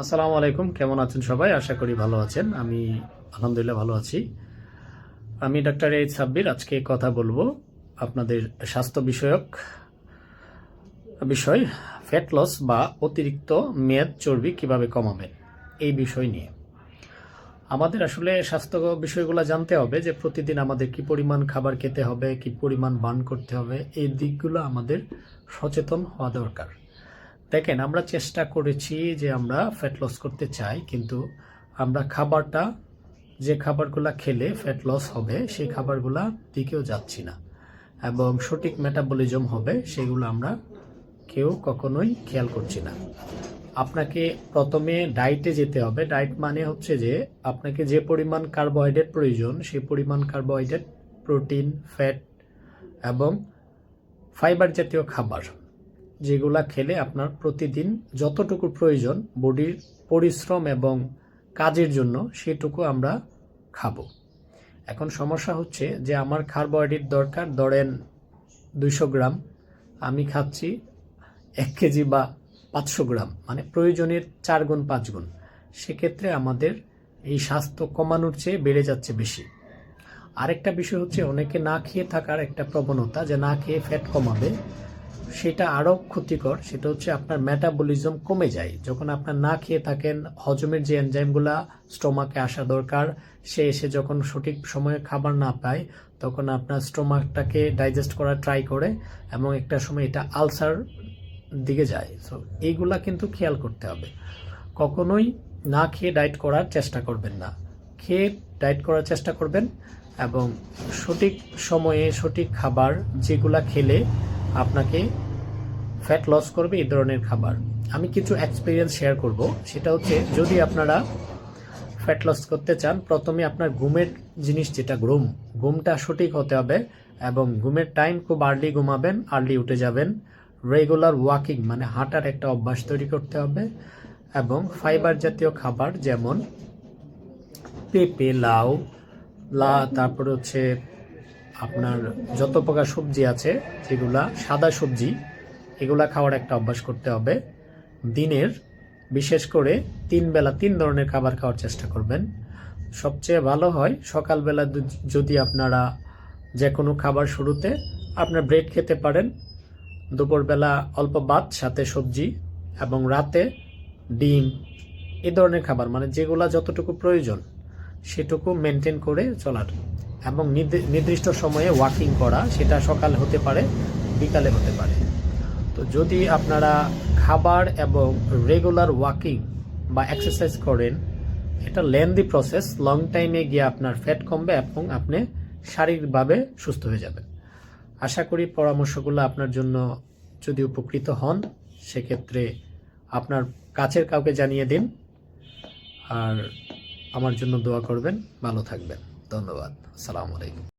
আসসালামু আলাইকুম, কেমন আছেন সবাই? আশা করি ভালো আছেন। আমি আলহামদুলিল্লাহ ভালো আছি। আমি ডাক্তার এইচ সাব্বির, আজকে কথা বলব আপনাদের স্বাস্থ্য বিষয়ক বিষয় ফ্যাট লস বা অতিরিক্ত মেদ চর্বি কীভাবে কমাবেন, এই বিষয় নিয়ে। আমাদের আসলে স্বাস্থ্য বিষয়গুলো জানতে হবে যে প্রতিদিন আমাদের কি পরিমাণ খাবার খেতে হবে, কি পরিমাণ বার্ন করতে হবে, এই দিকগুলো আমাদের সচেতন হওয়া দরকার। দেখেন, আমরা চেষ্টা করেছি যে আমরা ফ্যাট লস করতে চাই, কিন্তু আমরা খাবারটা, যে খাবারগুলো খেলে ফ্যাট লস হবে, সেই খাবারগুলা দিকেও যাচ্ছি না। এবং সঠিক মেটাবলিজম হবে, সেগুলো আমরা কেউ কখনোই খেয়াল করছি না। আপনাকে প্রথমে ডায়েটে যেতে হবে। ডায়েট মানে হচ্ছে যে, আপনাকে যে পরিমাণ কার্বোহাইড্রেট প্রয়োজন সেই পরিমাণ কার্বোহাইড্রেট প্রোটিন ফ্যাট এবং ফাইবার জাতীয় খাবার। যেগুলা খেলে আপনার প্রতিদিন যতটুকু প্রয়োজন বডির পরিশ্রম এবং কাজের জন্য সেটুকু আমরা খাব। এখন সমস্যা হচ্ছে যে আমার কার্বোহাইড্রেট দরকার, ধরেন দুইশো গ্রাম, আমি খাচ্ছি এক কেজি বা পাঁচশো গ্রাম মানে প্রয়োজনের চার গুণ, পাঁচ গুণ। সেক্ষেত্রে আমাদের এই স্বাস্থ্য কমানোর চেয়ে বেড়ে যাচ্ছে বেশি। আরেকটা বিষয় হচ্ছে, অনেকে না খেয়ে থাকার একটা প্রবণতা যে না খেয়ে ফ্যাট কমাবে। সেটা আরও ক্ষতিকর, সেটা হচ্ছে আপনার মেটাবলিজম কমে যায়। যখন আপনার না খেয়ে থাকেন, হজমের যে এনজাইমগুলা স্টোমাকে আসা দরকার, সে এসে যখন সঠিক সময়ে খাবার না পায়, তখন আপনার স্টোমাকটাকে ডাইজেস্ট করার ট্রাই করে এবং একটা সময় এটা আলসার দিকে যায়। সো এইগুলা কিন্তু খেয়াল করতে হবে। কখনোই না খেয়ে ডায়েট করার চেষ্টা করবেন না। খেয়ে ডায়েট করার চেষ্টা করবেন এবং সঠিক সময়ে সঠিক খাবার যেগুলা খেলে আপনাকে ফ্যাট লস করবে এই ধরনের খাবার। আমি কিছু এক্সপিরিয়েন্স শেয়ার করব। সেটা হচ্ছে, যদি আপনারা ফ্যাট লস করতে চান, প্রথমে আপনার ঘুমের জিনিস যেটা, ঘুম। ঘুমটা সঠিক হতে হবে এবং ঘুমের টাইম খুব আর্লি ঘুমাবেন আর্লি উঠে যাবেন। রেগুলার ওয়াকিং মানে হাঁটার একটা অভ্যাস তৈরি করতে হবে এবং ফাইবার জাতীয় খাবার যেমন পেঁপে, লাউ, লা, তারপরে হচ্ছে আপনার যত প্রকার সবজি আছে, যেগুলা সাদা সবজি এগুলা খাওয়ার একটা অভ্যাস করতে হবে। দিনের, বিশেষ করে তিন বেলা তিন ধরনের খাবার খাওয়ার চেষ্টা করবেন। সবচেয়ে ভালো হয় সকালবেলা যদি আপনারা যে কোনো খাবার শুরুতে আপনার ব্রেড খেতে পারেন, দুপুরবেলা অল্প ভাত, সাথে সবজি এবং রাতে ডিম, এ ধরনের খাবার মানে যেগুলা যতটুকু প্রয়োজন সেটুকু মেনটেন করে চলার এবং নির্দি- নির্দিষ্ট সময়ে ওয়াকিং করা, সেটা সকাল হতে পারে, বিকালে হতে পারে। যদি আপনারা খাবার এবং রেগুলার ওয়াকিং বা এক্সারসাইজ করেন, এটা লেন্দি প্রসেস লং টাইমে গিয়ে আপনার ফ্যাট কমবে এবং আপনি শারীরিকভাবে সুস্থ হয়ে যাবেন। আশা করি পরামর্শগুলো আপনার জন্য যদি উপকৃত হন, সেক্ষেত্রে আপনার কাছের কাউকে জানিয়ে দিন। আর আমার জন্য দোয়া করবেন। ভালো থাকবেন। ধন্যবাদ। আসসালামু আলাইকুম।